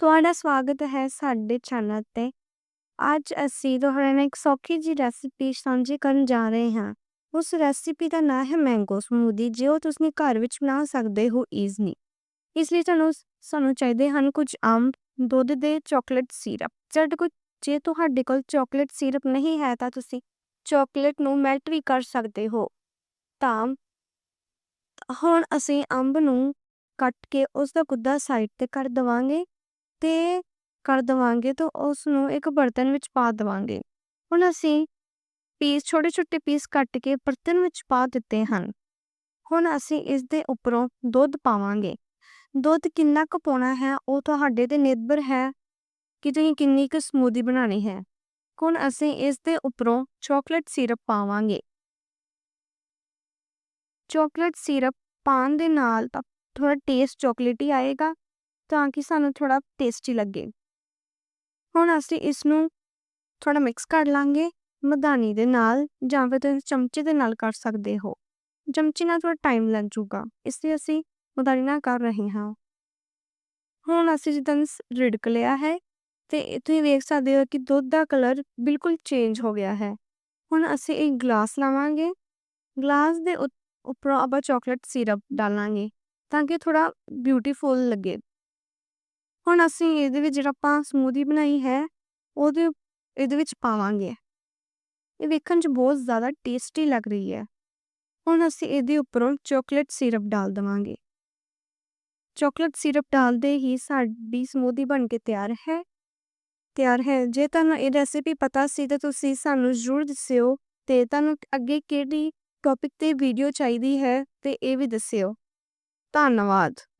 ਤੁਹਾਡਾ ਸਵਾਗਤ ਹੈ ਸਾਡੇ ਚੈਨਲ ਤੇ। ਅੱਜ ਅਸੀਂ ਤੁਹਾਡੇ ਨਾਲ ਇੱਕ ਸੌਖੀ ਜੀ ਰੈਸਿਪੀ ਸਾਂਝੀ ਕਰਨ ਜਾ ਰਹੇ ਹਾਂ। ਉਸ ਰੈਸਿਪੀ ਦਾ ਨਾਮ ਹੈ ਮੈਂਗੋ ਸਮੂਦੀ ਜੋ ਤੁਸੀਂ ਘਰ ਵਿੱਚ ਬਣਾ ਸਕਦੇ ਹੋ ਈਜ਼ਲੀ ਇਸ ਲਈ ਤੁਹਾਨੂੰ ਸਾਨੂੰ ਚਾਹੀਦੇ ਹਨ ਕੁਝ ਅੰਬ ਦੁੱਧ ਦੇ ਚਾਕਲੇਟ ਸਿਰਪ ਜਦ ਕੋਈ, ਜੇ ਤੁਹਾਡੇ ਕੋਲ ਚਾਕਲੇਟ ਸਿਰਪ ਨਹੀਂ ਹੈ ਤਾਂ ਤੁਸੀਂ ਚਾਕਲੇਟ ਨੂੰ ਮੈਲਟ ਵੀ ਕਰ ਸਕਦੇ ਹੋ। ਤਾਂ ਹੁਣ ਅਸੀਂ ਅੰਬ ਨੂੰ ਕੱਟ ਕੇ ਉਸ ਦਾ ਗੁੱਦਾ ਸਾਈਡ ਤੇ ਕਰ ਦਵਾਂਗੇ। ਤੇ ਕਰ ਦਵਾਂਗੇ ਤਾਂ ਉਸ ਨੂੰ ਇੱਕ ਬਰਤਨ ਵਿੱਚ ਪਾ ਦਵਾਂਗੇ। ਹੁਣ ਅਸੀਂ ਪੀਸ ਛੋਟੇ ਛੋਟੇ ਪੀਸ ਕੱਟ ਕੇ ਬਰਤਨ ਵਿੱਚ ਪਾ ਦਿੱਤੇ ਹਨ। ਹੁਣ ਅਸੀਂ ਇਸ ਦੇ ਉੱਪਰੋਂ ਦੁੱਧ ਪਾਵਾਂਗੇ। ਦੁੱਧ ਕਿੰਨਾ ਕੁ ਪਾਉਣਾ ਹੈ, ਉਹ ਤੁਹਾਡੇ ਤੇ ਨਿਰਭਰ ਹੈ ਕਿ ਤੁਸੀਂ ਕਿੰਨੀ ਕੁ ਸਮੂਦੀ ਬਣਾਣੀ ਹੈ। ਹੁਣ ਅਸੀਂ ਇਸ ਦੇ ਉੱਪਰੋਂ ਚਾਕਲੇਟ ਸਿਰਪ ਪਾਵਾਂਗੇ। ਚਾਕਲੇਟ ਸਿਰਪ ਪਾਣ ਦੇ ਨਾਲ ਤਾਂ ਥੋੜਾ ਟੇਸਟ ਚਾਕਲੇਟੀ ਆਏਗਾ। ਤਾਂ ਕਿ ਸਾਨੂੰ ਥੋੜਾ ਟੇਸਟੀ ਲੱਗੇ। ਹੁਣ ਅਸੀਂ ਇਸ ਨੂੰ ਥੋੜਾ ਮਿਕਸ ਕਰ ਲਾਂਗੇ ਮਧਾਨੀ ਦੇ ਨਾਲ ਜਾਂ ਫਿਰ ਤੁਸੀਂ ਚਮਚੇ ਦੇ ਨਾਲ ਕਰ ਸਕਦੇ ਹੋ। ਚਮਚੇ ਨਾਲ ਥੋੜਾ ਟਾਈਮ ਲੱਗ ਜਾਊਗਾ, ਇਸ ਲਈ ਅਸੀਂ ਮਧਾਨੀ ਨਾਲ ਕਰ ਰਹੇ ਹਾਂ। ਹੁਣ ਅਸੀਂ ਜਿੱਦਾਂ ਰਿੜਕ ਲਿਆ ਹੈ ਤੇ ਤੁਸੀਂ ਵੇਖ ਸਕਦੇ ਹੋ ਕਿ ਦੁੱਧ ਦਾ ਕਲਰ ਬਿਲਕੁਲ ਚੇਂਜ ਹੋ ਗਿਆ ਹੈ। ਹੁਣ ਅਸੀਂ ਇੱਕ ਗਲਾਸ ਲਾਵਾਂਗੇ। ਗਲਾਸ ਦੇ ਉੱਪਰੋਂ ਆਪਾਂ ਚਾਕਲੇਟ ਸਿਰਪ ਡਾਲਾਂਗੇ ਤਾਂ ਕਿ ਥੋੜਾ ਬਿਊਟੀਫੁਲ ਲੱਗੇ। ਹੁਣ ਅਸੀਂ ਇਹਦੇ ਵਿੱਚ ਜਿਹੜਾ ਆਪਾਂ ਸਮੂਦੀ ਬਣਾਈ ਹੈ, ਉਹਦੇ ਇਹਦੇ ਵਿੱਚ ਪਾਵਾਂਗੇ। ਇਹ ਵੇਖਣ 'ਚ ਬਹੁਤ ਜ਼ਿਆਦਾ ਟੇਸਟੀ ਲੱਗ ਰਹੀ ਹੈ। ਹੁਣ ਅਸੀਂ ਇਹਦੇ ਉੱਪਰੋਂ ਚਾਕਲੇਟ ਸਿਰਪ ਡਾਲ ਦਵਾਂਗੇ। ਚਾਕਲੇਟ ਸਿਰਪ ਡਾਲਦੇ ਹੀ ਸਾਡੀ ਸਮੂਦੀ ਬਣ ਕੇ ਤਿਆਰ ਹੈ। ਤਿਆਰ ਹੈ। ਜੇ ਤੁਹਾਨੂੰ ਇਹ ਰੈਸਿਪੀ ਪਤਾ ਸੀ ਤਾਂ ਤੁਸੀਂ ਸਾਨੂੰ ਜ਼ਰੂਰ ਦੱਸਿਓ ਤੇ ਤੁਹਾਨੂੰ ਅੱਗੇ ਕਿਹੜੀ ਟੌਪਿਕ ਤੇ ਵੀਡੀਓ ਚਾਹੀਦੀ ਹੈ ਤੇ ਇਹ ਵੀ ਦੱਸਿਓ। ਧੰਨਵਾਦ।